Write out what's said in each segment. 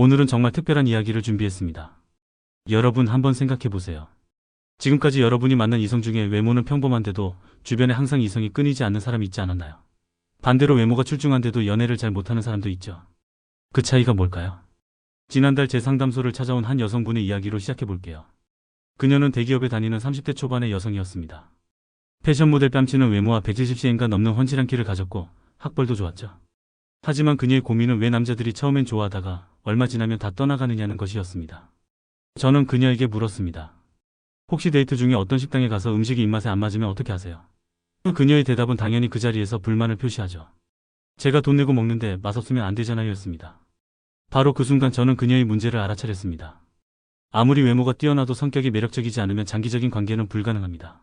오늘은 정말 특별한 이야기를 준비했습니다. 여러분 한번 생각해 보세요. 지금까지 여러분이 만난 이성 중에 외모는 평범한데도 주변에 항상 이성이 끊이지 않는 사람이 있지 않았나요? 반대로 외모가 출중한데도 연애를 잘 못하는 사람도 있죠. 그 차이가 뭘까요? 지난달 제 상담소를 찾아온 한 여성분의 이야기로 시작해 볼게요. 그녀는 대기업에 다니는 30대 초반의 여성이었습니다. 패션 모델 뺨치는 외모와 170cm가 넘는 훤칠한 키를 가졌고 학벌도 좋았죠. 하지만 그녀의 고민은 왜 남자들이 처음엔 좋아하다가 얼마 지나면 다 떠나가느냐는 것이었습니다. 저는 그녀에게 물었습니다. 혹시 데이트 중에 어떤 식당에 가서 음식이 입맛에 안 맞으면 어떻게 하세요? 그녀의 대답은 당연히 그 자리에서 불만을 표시하죠. 제가 돈 내고 먹는데 맛없으면 안 되잖아요 였습니다. 바로 그 순간 저는 그녀의 문제를 알아차렸습니다. 아무리 외모가 뛰어나도 성격이 매력적이지 않으면 장기적인 관계는 불가능합니다.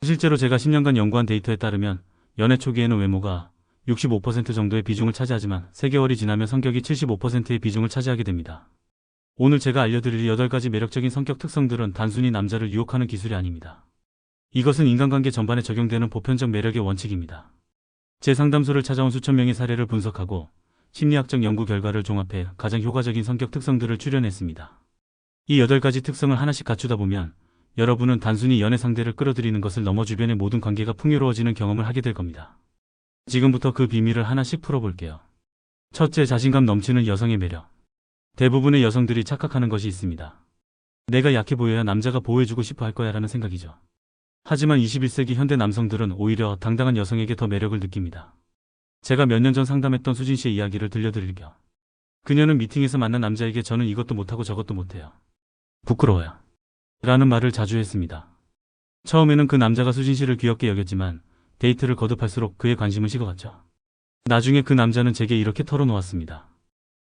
실제로 제가 10년간 연구한 데이터에 따르면 연애 초기에는 외모가 65% 정도의 비중을 차지하지만 3개월이 지나면 성격이 75%의 비중을 차지하게 됩니다. 오늘 제가 알려드릴 8가지 매력적인 성격 특성들은 단순히 남자를 유혹하는 기술이 아닙니다. 이것은 인간관계 전반에 적용되는 보편적 매력의 원칙입니다. 제 상담소를 찾아온 수천 명의 사례를 분석하고 심리학적 연구 결과를 종합해 가장 효과적인 성격 특성들을 추려냈습니다. 이 8가지 특성을 하나씩 갖추다 보면 여러분은 단순히 연애 상대를 끌어들이는 것을 넘어 주변의 모든 관계가 풍요로워지는 경험을 하게 될 겁니다. 지금부터 그 비밀을 하나씩 풀어볼게요. 첫째, 자신감 넘치는 여성의 매력. 대부분의 여성들이 착각하는 것이 있습니다. 내가 약해 보여야 남자가 보호해주고 싶어 할 거야 라는 생각이죠. 하지만 21세기 현대 남성들은 오히려 당당한 여성에게 더 매력을 느낍니다. 제가 몇 년 전 상담했던 수진 씨의 이야기를 들려드릴게요. 그녀는 미팅에서 만난 남자에게 저는 이것도 못하고 저것도 못해요. 부끄러워요. 라는 말을 자주 했습니다. 처음에는 그 남자가 수진 씨를 귀엽게 여겼지만 데이트를 거듭할수록 그의 관심은 식어갔죠. 나중에 그 남자는 제게 이렇게 털어놓았습니다.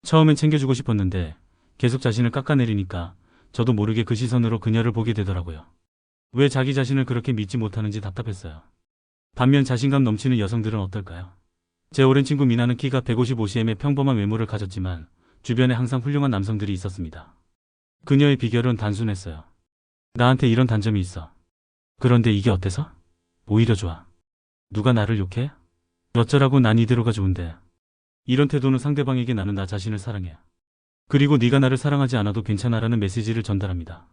처음엔 챙겨주고 싶었는데 계속 자신을 깎아내리니까 저도 모르게 그 시선으로 그녀를 보게 되더라고요. 왜 자기 자신을 그렇게 믿지 못하는지 답답했어요. 반면 자신감 넘치는 여성들은 어떨까요? 제 오랜 친구 미나는 키가 155cm의 평범한 외모를 가졌지만 주변에 항상 훌륭한 남성들이 있었습니다. 그녀의 비결은 단순했어요. 나한테 이런 단점이 있어. 그런데 이게 어때서? 오히려 좋아. 누가 나를 욕해? 어쩌라고 난 이대로가 좋은데. 이런 태도는 상대방에게 나는 나 자신을 사랑해. 그리고 네가 나를 사랑하지 않아도 괜찮아라는 메시지를 전달합니다.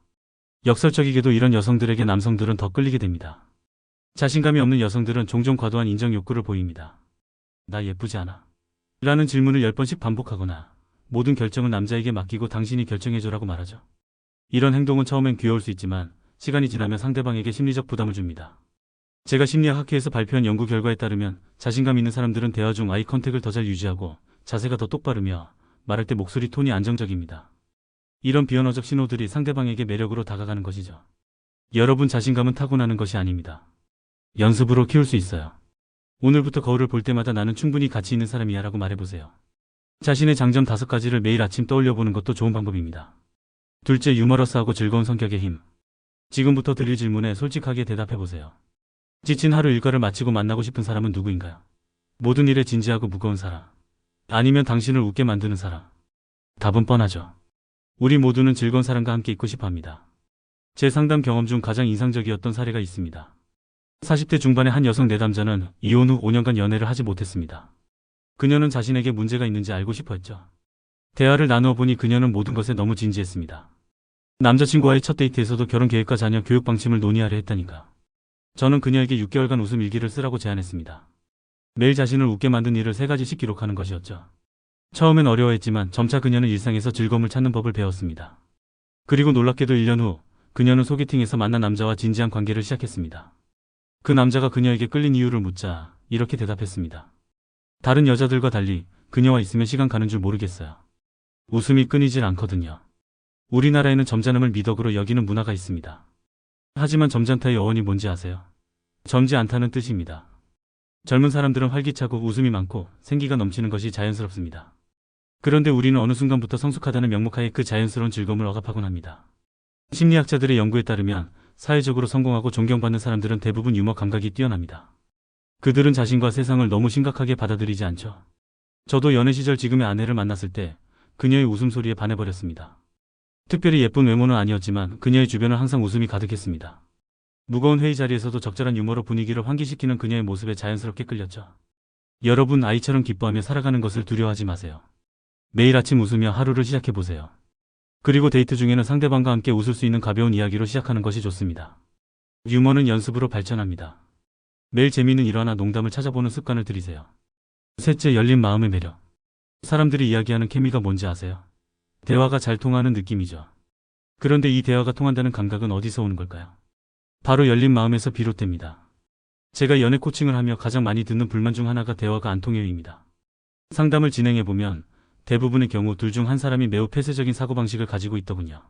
역설적이게도 이런 여성들에게 남성들은 더 끌리게 됩니다. 자신감이 없는 여성들은 종종 과도한 인정 욕구를 보입니다. 나 예쁘지 않아? 라는 질문을 10번씩 반복하거나 모든 결정은 남자에게 맡기고 당신이 결정해줘라고 말하죠. 이런 행동은 처음엔 귀여울 수 있지만 시간이 지나면 상대방에게 심리적 부담을 줍니다. 제가 심리학 학회에서 발표한 연구 결과에 따르면 자신감 있는 사람들은 대화 중 아이 컨택을 더 잘 유지하고 자세가 더 똑바르며 말할 때 목소리 톤이 안정적입니다. 이런 비언어적 신호들이 상대방에게 매력으로 다가가는 것이죠. 여러분 자신감은 타고나는 것이 아닙니다. 연습으로 키울 수 있어요. 오늘부터 거울을 볼 때마다 나는 충분히 가치 있는 사람이야 라고 말해보세요. 자신의 장점 다섯 가지를 매일 아침 떠올려 보는 것도 좋은 방법입니다. 둘째, 유머러스하고 즐거운 성격의 힘. 지금부터 드릴 질문에 솔직하게 대답해 보세요. 지친 하루 일과를 마치고 만나고 싶은 사람은 누구인가요? 모든 일에 진지하고 무거운 사람. 아니면 당신을 웃게 만드는 사람. 답은 뻔하죠. 우리 모두는 즐거운 사람과 함께 있고 싶어 합니다. 제 상담 경험 중 가장 인상적이었던 사례가 있습니다. 40대 중반의 한 여성 내담자는 이혼 후 5년간 연애를 하지 못했습니다. 그녀는 자신에게 문제가 있는지 알고 싶어 했죠. 대화를 나누어 보니 그녀는 모든 것에 너무 진지했습니다. 남자친구와의 첫 데이트에서도 결혼 계획과 자녀 교육 방침을 논의하려 했다니까. 저는 그녀에게 6개월간 웃음 일기를 쓰라고 제안했습니다. 매일 자신을 웃게 만든 일을 세 가지씩 기록하는 것이었죠. 처음엔 어려워했지만 점차 그녀는 일상에서 즐거움을 찾는 법을 배웠습니다. 그리고 놀랍게도 1년 후 그녀는 소개팅에서 만난 남자와 진지한 관계를 시작했습니다. 그 남자가 그녀에게 끌린 이유를 묻자 이렇게 대답했습니다. 다른 여자들과 달리 그녀와 있으면 시간 가는 줄 모르겠어요. 웃음이 끊이질 않거든요. 우리나라에는 점잖음을 미덕으로 여기는 문화가 있습니다. 하지만 점잖다의 어원이 뭔지 아세요? 젊지 않다는 뜻입니다. 젊은 사람들은 활기차고 웃음이 많고 생기가 넘치는 것이 자연스럽습니다. 그런데 우리는 어느 순간부터 성숙하다는 명목하에 그 자연스러운 즐거움을 억압하곤 합니다. 심리학자들의 연구에 따르면 사회적으로 성공하고 존경받는 사람들은 대부분 유머 감각이 뛰어납니다. 그들은 자신과 세상을 너무 심각하게 받아들이지 않죠. 저도 연애 시절 지금의 아내를 만났을 때 그녀의 웃음소리에 반해버렸습니다. 특별히 예쁜 외모는 아니었지만 그녀의 주변은 항상 웃음이 가득했습니다. 무거운 회의 자리에서도 적절한 유머로 분위기를 환기시키는 그녀의 모습에 자연스럽게 끌렸죠. 여러분 아이처럼 기뻐하며 살아가는 것을 두려워하지 마세요. 매일 아침 웃으며 하루를 시작해 보세요. 그리고 데이트 중에는 상대방과 함께 웃을 수 있는 가벼운 이야기로 시작하는 것이 좋습니다. 유머는 연습으로 발전합니다. 매일 재미있는 일화나 농담을 찾아보는 습관을 들이세요. 셋째, 열린 마음의 매력. 사람들이 이야기하는 케미가 뭔지 아세요? 대화가 잘 통하는 느낌이죠. 그런데 이 대화가 통한다는 감각은 어디서 오는 걸까요? 바로 열린 마음에서 비롯됩니다. 제가 연애 코칭을 하며 가장 많이 듣는 불만 중 하나가 대화가 안 통해요입니다. 상담을 진행해보면 대부분의 경우 둘 중 한 사람이 매우 폐쇄적인 사고방식을 가지고 있더군요.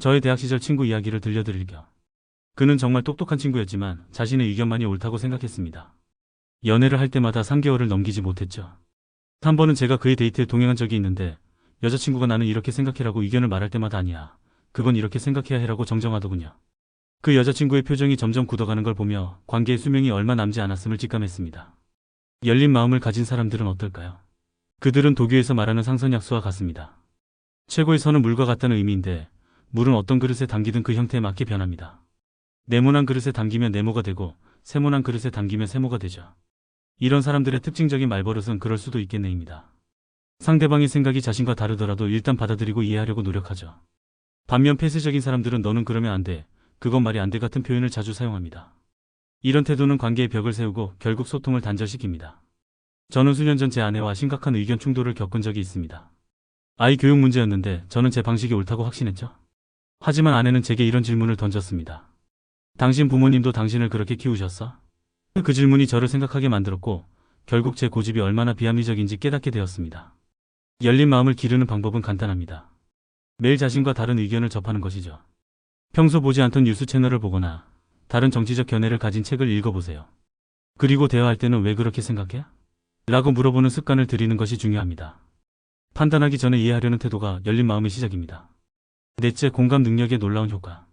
저의 대학 시절 친구 이야기를 들려드릴 겸. 그는 정말 똑똑한 친구였지만 자신의 의견만이 옳다고 생각했습니다. 연애를 할 때마다 3개월을 넘기지 못했죠. 한 번은 제가 그의 데이트에 동행한 적이 있는데 여자친구가 나는 이렇게 생각해라고 의견을 말할 때마다 아니야. 그건 이렇게 생각해야 해라고 정정하더군요. 그 여자친구의 표정이 점점 굳어가는 걸 보며 관계의 수명이 얼마 남지 않았음을 직감했습니다. 열린 마음을 가진 사람들은 어떨까요? 그들은 도교에서 말하는 상선약수와 같습니다. 최고의 선은 물과 같다는 의미인데 물은 어떤 그릇에 담기든 그 형태에 맞게 변합니다. 네모난 그릇에 담기면 네모가 되고 세모난 그릇에 담기면 세모가 되죠. 이런 사람들의 특징적인 말버릇은 그럴 수도 있겠네입니다. 상대방의 생각이 자신과 다르더라도 일단 받아들이고 이해하려고 노력하죠. 반면 폐쇄적인 사람들은 너는 그러면 안 돼, 그건 말이 안 돼 같은 표현을 자주 사용합니다. 이런 태도는 관계의 벽을 세우고 결국 소통을 단절시킵니다. 저는 수년 전 제 아내와 심각한 의견 충돌을 겪은 적이 있습니다. 아이 교육 문제였는데 저는 제 방식이 옳다고 확신했죠. 하지만 아내는 제게 이런 질문을 던졌습니다. 당신 부모님도 당신을 그렇게 키우셨어? 그 질문이 저를 생각하게 만들었고 결국 제 고집이 얼마나 비합리적인지 깨닫게 되었습니다. 열린 마음을 기르는 방법은 간단합니다. 매일 자신과 다른 의견을 접하는 것이죠. 평소 보지 않던 뉴스 채널을 보거나 다른 정치적 견해를 가진 책을 읽어보세요. 그리고 대화할 때는 왜 그렇게 생각해? 라고 물어보는 습관을 들이는 것이 중요합니다. 판단하기 전에 이해하려는 태도가 열린 마음의 시작입니다. 넷째, 공감 능력의 놀라운 효과.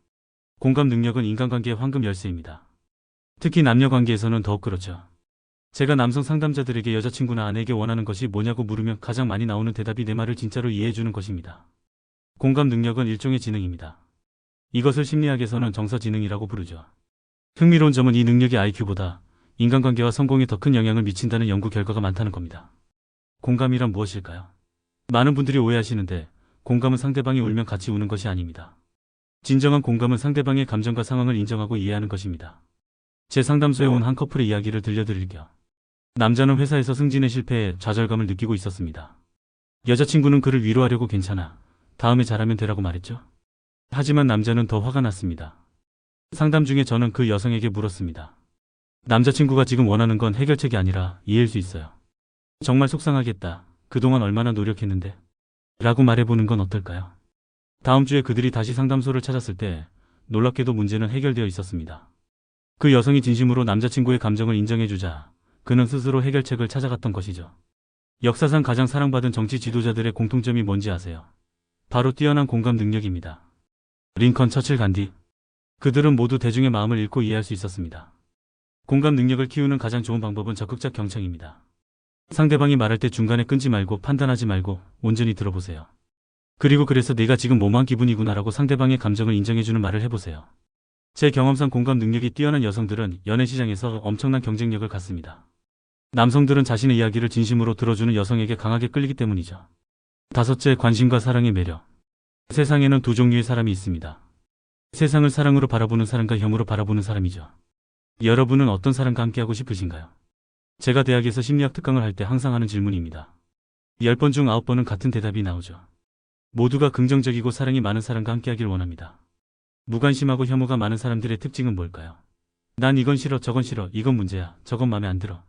공감 능력은 인간관계의 황금 열쇠입니다. 특히 남녀 관계에서는 더욱 그렇죠. 제가 남성 상담자들에게 여자친구나 아내에게 원하는 것이 뭐냐고 물으면 가장 많이 나오는 대답이 내 말을 진짜로 이해해주는 것입니다. 공감 능력은 일종의 지능입니다. 이것을 심리학에서는 정서지능이라고 부르죠. 흥미로운 점은 이 능력이 IQ보다 인간관계와 성공에 더 큰 영향을 미친다는 연구 결과가 많다는 겁니다. 공감이란 무엇일까요? 많은 분들이 오해하시는데 공감은 상대방이 울면 같이 우는 것이 아닙니다. 진정한 공감은 상대방의 감정과 상황을 인정하고 이해하는 것입니다. 제 상담소에 온 한 커플의 이야기를 들려드릴 겸 남자는 회사에서 승진에 실패해 좌절감을 느끼고 있었습니다. 여자친구는 그를 위로하려고 괜찮아. 다음에 잘하면 되라고 말했죠. 하지만 남자는 더 화가 났습니다. 상담 중에 저는 그 여성에게 물었습니다. 남자친구가 지금 원하는 건 해결책이 아니라 이해일 수 있어요. 정말 속상하겠다. 그동안 얼마나 노력했는데. 라고 말해보는 건 어떨까요? 다음 주에 그들이 다시 상담소를 찾았을 때 놀랍게도 문제는 해결되어 있었습니다. 그 여성이 진심으로 남자친구의 감정을 인정해주자 그는 스스로 해결책을 찾아갔던 것이죠. 역사상 가장 사랑받은 정치 지도자들의 공통점이 뭔지 아세요? 바로 뛰어난 공감 능력입니다. 링컨, 처칠, 간디. 그들은 모두 대중의 마음을 읽고 이해할 수 있었습니다. 공감 능력을 키우는 가장 좋은 방법은 적극적 경청입니다. 상대방이 말할 때 중간에 끊지 말고 판단하지 말고 온전히 들어보세요. 그리고 그래서 내가 지금 뭐만 기분이구나라고 상대방의 감정을 인정해주는 말을 해보세요. 제 경험상 공감 능력이 뛰어난 여성들은 연애 시장에서 엄청난 경쟁력을 갖습니다. 남성들은 자신의 이야기를 진심으로 들어주는 여성에게 강하게 끌리기 때문이죠. 다섯째, 관심과 사랑의 매력. 세상에는 두 종류의 사람이 있습니다. 세상을 사랑으로 바라보는 사람과 혐오로 바라보는 사람이죠. 여러분은 어떤 사람과 함께하고 싶으신가요? 제가 대학에서 심리학 특강을 할 때 항상 하는 질문입니다. 10번 중 9번은 같은 대답이 나오죠. 모두가 긍정적이고 사랑이 많은 사람과 함께하길 원합니다. 무관심하고 혐오가 많은 사람들의 특징은 뭘까요? 난 이건 싫어, 저건 싫어, 이건 문제야, 저건 마음에 안 들어.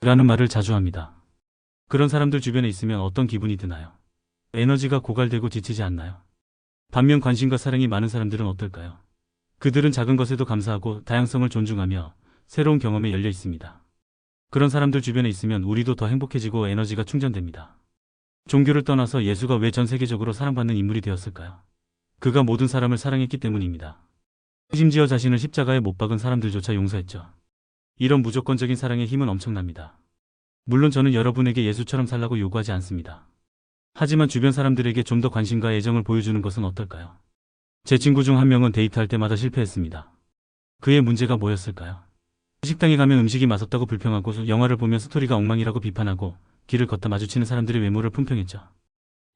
라는 말을 자주 합니다. 그런 사람들 주변에 있으면 어떤 기분이 드나요? 에너지가 고갈되고 지치지 않나요? 반면 관심과 사랑이 많은 사람들은 어떨까요? 그들은 작은 것에도 감사하고 다양성을 존중하며 새로운 경험에 열려 있습니다. 그런 사람들 주변에 있으면 우리도 더 행복해지고 에너지가 충전됩니다. 종교를 떠나서 예수가 왜 전 세계적으로 사랑받는 인물이 되었을까요? 그가 모든 사람을 사랑했기 때문입니다. 심지어 자신을 십자가에 못 박은 사람들조차 용서했죠. 이런 무조건적인 사랑의 힘은 엄청납니다. 물론 저는 여러분에게 예수처럼 살라고 요구하지 않습니다. 하지만 주변 사람들에게 좀 더 관심과 애정을 보여주는 것은 어떨까요? 제 친구 중 한 명은 데이트할 때마다 실패했습니다. 그의 문제가 뭐였을까요? 식당에 가면 음식이 맛없다고 불평하고 영화를 보면 스토리가 엉망이라고 비판하고 길을 걷다 마주치는 사람들의 외모를 품평했죠.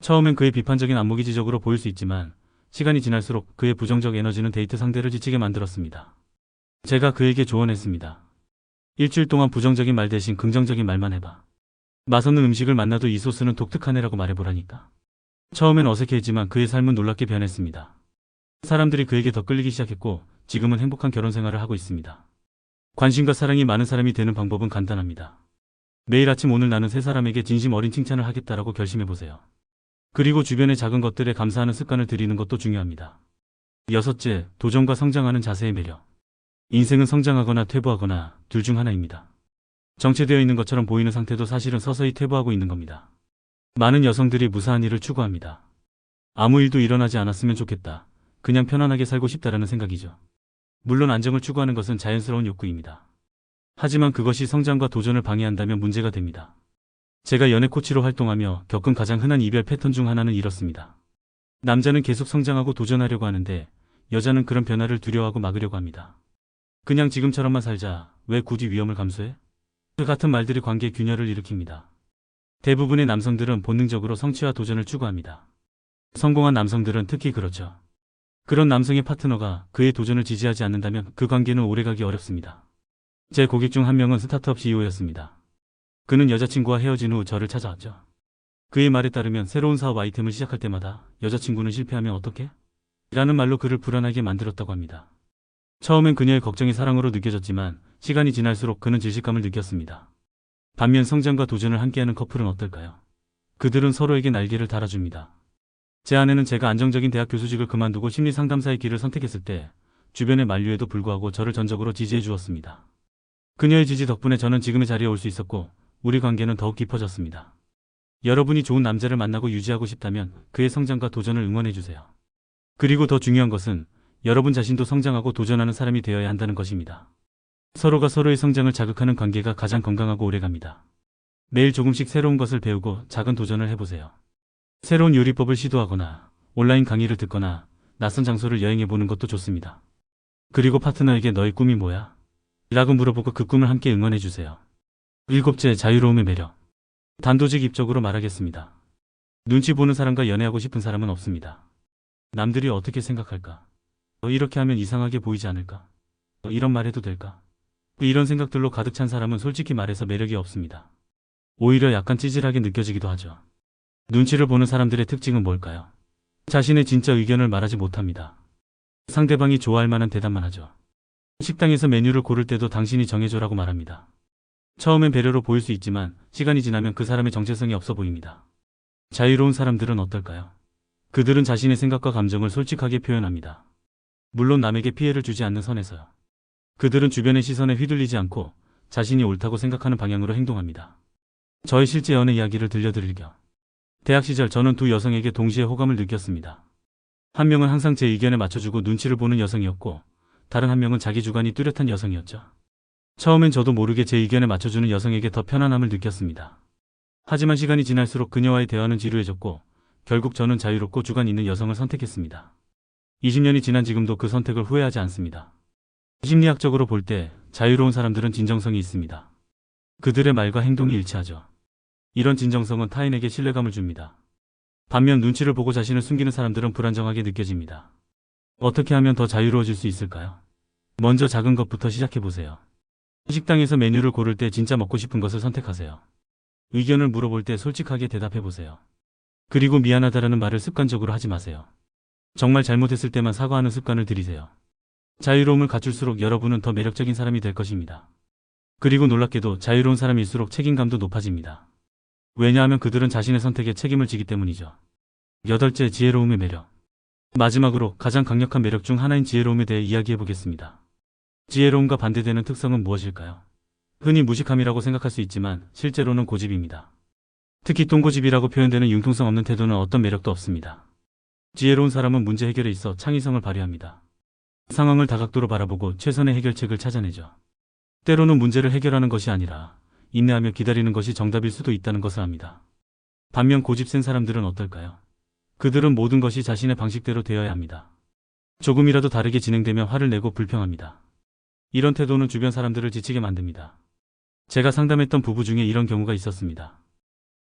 처음엔 그의 비판적인 안목이 지적으로 보일 수 있지만 시간이 지날수록 그의 부정적 에너지는 데이트 상대를 지치게 만들었습니다. 제가 그에게 조언했습니다. 일주일 동안 부정적인 말 대신 긍정적인 말만 해봐. 맛없는 음식을 만나도 이 소스는 독특하네라고 말해보라니까. 처음엔 어색해했지만 그의 삶은 놀랍게 변했습니다. 사람들이 그에게 더 끌리기 시작했고 지금은 행복한 결혼 생활을 하고 있습니다. 관심과 사랑이 많은 사람이 되는 방법은 간단합니다. 매일 아침 오늘 나는 세 사람에게 진심 어린 칭찬을 하겠다라고 결심해보세요. 그리고 주변의 작은 것들에 감사하는 습관을 들이는 것도 중요합니다. 여섯째, 도전과 성장하는 자세의 매력. 인생은 성장하거나 퇴보하거나 둘 중 하나입니다. 정체되어 있는 것처럼 보이는 상태도 사실은 서서히 퇴보하고 있는 겁니다. 많은 여성들이 무사한 일을 추구합니다. 아무 일도 일어나지 않았으면 좋겠다. 그냥 편안하게 살고 싶다라는 생각이죠. 물론 안정을 추구하는 것은 자연스러운 욕구입니다. 하지만 그것이 성장과 도전을 방해한다면 문제가 됩니다. 제가 연애 코치로 활동하며 겪은 가장 흔한 이별 패턴 중 하나는 이렇습니다. 남자는 계속 성장하고 도전하려고 하는데 여자는 그런 변화를 두려워하고 막으려고 합니다. 그냥 지금처럼만 살자. 왜 굳이 위험을 감수해? 그 같은 말들이 관계 균열을 일으킵니다. 대부분의 남성들은 본능적으로 성취와 도전을 추구합니다. 성공한 남성들은 특히 그렇죠. 그런 남성의 파트너가 그의 도전을 지지하지 않는다면 그 관계는 오래가기 어렵습니다. 제 고객 중 한 명은 스타트업 CEO였습니다. 그는 여자친구와 헤어진 후 저를 찾아왔죠. 그의 말에 따르면 새로운 사업 아이템을 시작할 때마다 여자친구는 실패하면 어떻게? 라는 말로 그를 불안하게 만들었다고 합니다. 처음엔 그녀의 걱정이 사랑으로 느껴졌지만 시간이 지날수록 그는 질식감을 느꼈습니다. 반면 성장과 도전을 함께하는 커플은 어떨까요? 그들은 서로에게 날개를 달아줍니다. 제 아내는 제가 안정적인 대학 교수직을 그만두고 심리 상담사의 길을 선택했을 때 주변의 만류에도 불구하고 저를 전적으로 지지해 주었습니다. 그녀의 지지 덕분에 저는 지금의 자리에 올 수 있었고 우리 관계는 더욱 깊어졌습니다. 여러분이 좋은 남자를 만나고 유지하고 싶다면 그의 성장과 도전을 응원해 주세요. 그리고 더 중요한 것은 여러분 자신도 성장하고 도전하는 사람이 되어야 한다는 것입니다. 서로가 서로의 성장을 자극하는 관계가 가장 건강하고 오래갑니다. 매일 조금씩 새로운 것을 배우고 작은 도전을 해보세요. 새로운 요리법을 시도하거나 온라인 강의를 듣거나 낯선 장소를 여행해 보는 것도 좋습니다. 그리고 파트너에게 너의 꿈이 뭐야? 라고 물어보고 그 꿈을 함께 응원해 주세요. 일곱째, 자유로움의 매력. 단도직 입적으로 말하겠습니다. 눈치 보는 사람과 연애하고 싶은 사람은 없습니다. 남들이 어떻게 생각할까? 어, 이렇게 하면 이상하게 보이지 않을까? 어, 이런 말 해도 될까? 이런 생각들로 가득 찬 사람은 솔직히 말해서 매력이 없습니다. 오히려 약간 찌질하게 느껴지기도 하죠. 눈치를 보는 사람들의 특징은 뭘까요? 자신의 진짜 의견을 말하지 못합니다. 상대방이 좋아할 만한 대답만 하죠. 식당에서 메뉴를 고를 때도 당신이 정해줘라고 말합니다. 처음엔 배려로 보일 수 있지만 시간이 지나면 그 사람의 정체성이 없어 보입니다. 자유로운 사람들은 어떨까요? 그들은 자신의 생각과 감정을 솔직하게 표현합니다. 물론 남에게 피해를 주지 않는 선에서요. 그들은 주변의 시선에 휘둘리지 않고 자신이 옳다고 생각하는 방향으로 행동합니다. 저의 실제 연애 이야기를 들려드릴 겸 대학 시절 저는 두 여성에게 동시에 호감을 느꼈습니다. 한 명은 항상 제 의견에 맞춰주고 눈치를 보는 여성이었고 다른 한 명은 자기 주관이 뚜렷한 여성이었죠. 처음엔 저도 모르게 제 의견에 맞춰주는 여성에게 더 편안함을 느꼈습니다. 하지만 시간이 지날수록 그녀와의 대화는 지루해졌고 결국 저는 자유롭고 주관 있는 여성을 선택했습니다. 20년이 지난 지금도 그 선택을 후회하지 않습니다. 심리학적으로 볼 때 자유로운 사람들은 진정성이 있습니다. 그들의 말과 행동이 일치하죠. 이런 진정성은 타인에게 신뢰감을 줍니다. 반면 눈치를 보고 자신을 숨기는 사람들은 불안정하게 느껴집니다. 어떻게 하면 더 자유로워질 수 있을까요? 먼저 작은 것부터 시작해보세요. 식당에서 메뉴를 고를 때 진짜 먹고 싶은 것을 선택하세요. 의견을 물어볼 때 솔직하게 대답해보세요. 그리고 미안하다라는 말을 습관적으로 하지 마세요. 정말 잘못했을 때만 사과하는 습관을 들이세요. 자유로움을 갖출수록 여러분은 더 매력적인 사람이 될 것입니다. 그리고 놀랍게도 자유로운 사람일수록 책임감도 높아집니다. 왜냐하면 그들은 자신의 선택에 책임을 지기 때문이죠. 여덟째, 지혜로움의 매력. 마지막으로 가장 강력한 매력 중 하나인 지혜로움에 대해 이야기해 보겠습니다. 지혜로움과 반대되는 특성은 무엇일까요? 흔히 무식함이라고 생각할 수 있지만 실제로는 고집입니다. 특히 똥고집이라고 표현되는 융통성 없는 태도는 어떤 매력도 없습니다. 지혜로운 사람은 문제 해결에 있어 창의성을 발휘합니다. 상황을 다각도로 바라보고 최선의 해결책을 찾아내죠. 때로는 문제를 해결하는 것이 아니라 인내하며 기다리는 것이 정답일 수도 있다는 것을 압니다. 반면 고집 센 사람들은 어떨까요? 그들은 모든 것이 자신의 방식대로 되어야 합니다. 조금이라도 다르게 진행되면 화를 내고 불평합니다. 이런 태도는 주변 사람들을 지치게 만듭니다. 제가 상담했던 부부 중에 이런 경우가 있었습니다.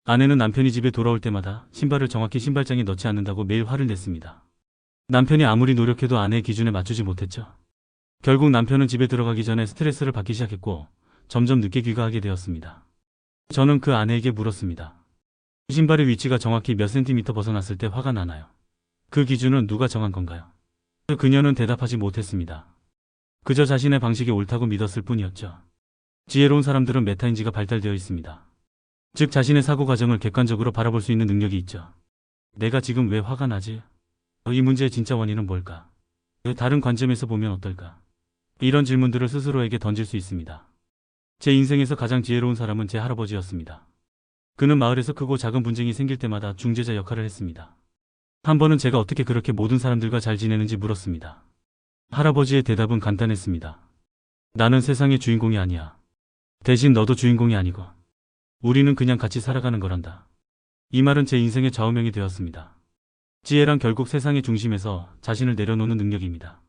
아내는 남편이 집에 돌아올 때마다 신발을 정확히 신발장에 넣지 않는다고 매일 화를 냈습니다. 남편이 아무리 노력해도 아내의 기준에 맞추지 못했죠. 결국 남편은 집에 들어가기 전에 스트레스를 받기 시작했고 점점 늦게 귀가하게 되었습니다. 저는 그 아내에게 물었습니다. 신발의 위치가 정확히 몇 센티미터 벗어났을 때 화가 나나요? 그 기준은 누가 정한 건가요? 그녀는 대답하지 못했습니다. 그저 자신의 방식이 옳다고 믿었을 뿐이었죠. 지혜로운 사람들은 메타인지가 발달되어 있습니다. 즉 자신의 사고 과정을 객관적으로 바라볼 수 있는 능력이 있죠. 내가 지금 왜 화가 나지? 이 문제의 진짜 원인은 뭘까? 다른 관점에서 보면 어떨까? 이런 질문들을 스스로에게 던질 수 있습니다. 제 인생에서 가장 지혜로운 사람은 제 할아버지였습니다. 그는 마을에서 크고 작은 분쟁이 생길 때마다 중재자 역할을 했습니다. 한 번은 제가 어떻게 그렇게 모든 사람들과 잘 지내는지 물었습니다. 할아버지의 대답은 간단했습니다. 나는 세상의 주인공이 아니야. 대신 너도 주인공이 아니고. 우리는 그냥 같이 살아가는 거란다. 이 말은 제 인생의 좌우명이 되었습니다. 지혜란 결국 세상의 중심에서 자신을 내려놓는 능력입니다.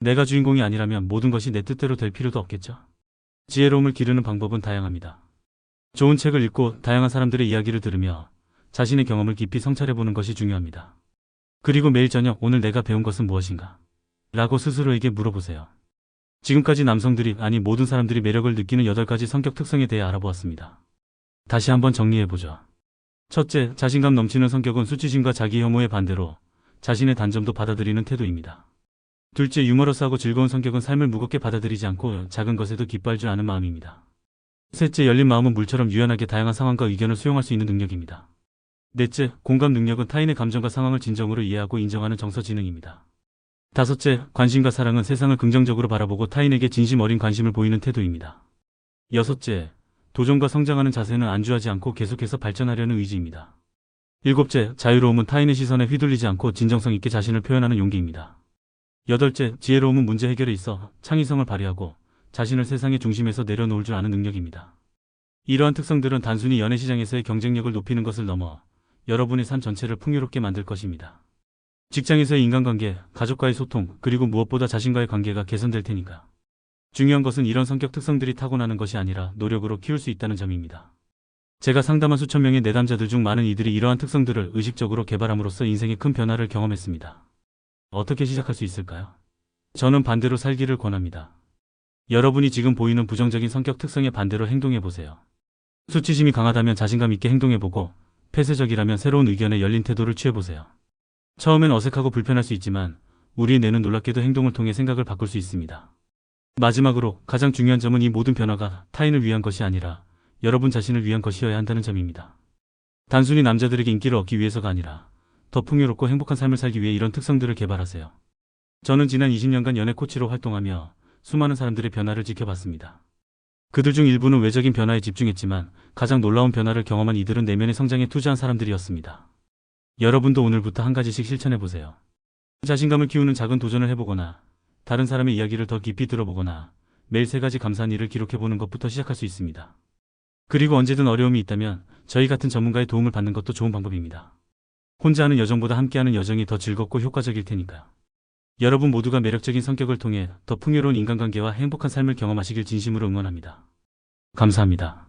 내가 주인공이 아니라면 모든 것이 내 뜻대로 될 필요도 없겠죠? 지혜로움을 기르는 방법은 다양합니다. 좋은 책을 읽고 다양한 사람들의 이야기를 들으며 자신의 경험을 깊이 성찰해보는 것이 중요합니다. 그리고 매일 저녁 오늘 내가 배운 것은 무엇인가? 라고 스스로에게 물어보세요. 지금까지 남성들이 아니 모든 사람들이 매력을 느끼는 8가지 성격 특성에 대해 알아보았습니다. 다시 한번 정리해보죠. 첫째, 자신감 넘치는 성격은 수치심과 자기 혐오의 반대로 자신의 단점도 받아들이는 태도입니다. 둘째, 유머러스하고 즐거운 성격은 삶을 무겁게 받아들이지 않고 작은 것에도 기뻐할 줄 아는 마음입니다. 셋째, 열린 마음은 물처럼 유연하게 다양한 상황과 의견을 수용할 수 있는 능력입니다. 넷째, 공감 능력은 타인의 감정과 상황을 진정으로 이해하고 인정하는 정서 지능입니다. 다섯째, 관심과 사랑은 세상을 긍정적으로 바라보고 타인에게 진심 어린 관심을 보이는 태도입니다. 여섯째, 도전과 성장하는 자세는 안주하지 않고 계속해서 발전하려는 의지입니다. 일곱째, 자유로움은 타인의 시선에 휘둘리지 않고 진정성 있게 자신을 표현하는 용기입니다. 여덟째, 지혜로움은 문제 해결에 있어 창의성을 발휘하고 자신을 세상의 중심에서 내려놓을 줄 아는 능력입니다. 이러한 특성들은 단순히 연애 시장에서의 경쟁력을 높이는 것을 넘어 여러분의 삶 전체를 풍요롭게 만들 것입니다. 직장에서의 인간관계, 가족과의 소통, 그리고 무엇보다 자신과의 관계가 개선될 테니까. 중요한 것은 이런 성격 특성들이 타고나는 것이 아니라 노력으로 키울 수 있다는 점입니다. 제가 상담한 수천 명의 내담자들 중 많은 이들이 이러한 특성들을 의식적으로 개발함으로써 인생의 큰 변화를 경험했습니다. 어떻게 시작할 수 있을까요? 저는 반대로 살기를 권합니다. 여러분이 지금 보이는 부정적인 성격 특성에 반대로 행동해 보세요. 수치심이 강하다면 자신감 있게 행동해 보고 폐쇄적이라면 새로운 의견에 열린 태도를 취해 보세요. 처음엔 어색하고 불편할 수 있지만 우리 뇌는 놀랍게도 행동을 통해 생각을 바꿀 수 있습니다. 마지막으로 가장 중요한 점은 이 모든 변화가 타인을 위한 것이 아니라 여러분 자신을 위한 것이어야 한다는 점입니다. 단순히 남자들에게 인기를 얻기 위해서가 아니라 더 풍요롭고 행복한 삶을 살기 위해 이런 특성들을 개발하세요. 저는 지난 20년간 연애 코치로 활동하며 수많은 사람들의 변화를 지켜봤습니다. 그들 중 일부는 외적인 변화에 집중했지만 가장 놀라운 변화를 경험한 이들은 내면의 성장에 투자한 사람들이었습니다. 여러분도 오늘부터 한 가지씩 실천해보세요. 자신감을 키우는 작은 도전을 해보거나 다른 사람의 이야기를 더 깊이 들어보거나 매일 세 가지 감사한 일을 기록해보는 것부터 시작할 수 있습니다. 그리고 언제든 어려움이 있다면 저희 같은 전문가의 도움을 받는 것도 좋은 방법입니다. 혼자 하는 여정보다 함께하는 여정이 더 즐겁고 효과적일 테니까요. 여러분 모두가 매력적인 성격을 통해 더 풍요로운 인간관계와 행복한 삶을 경험하시길 진심으로 응원합니다. 감사합니다.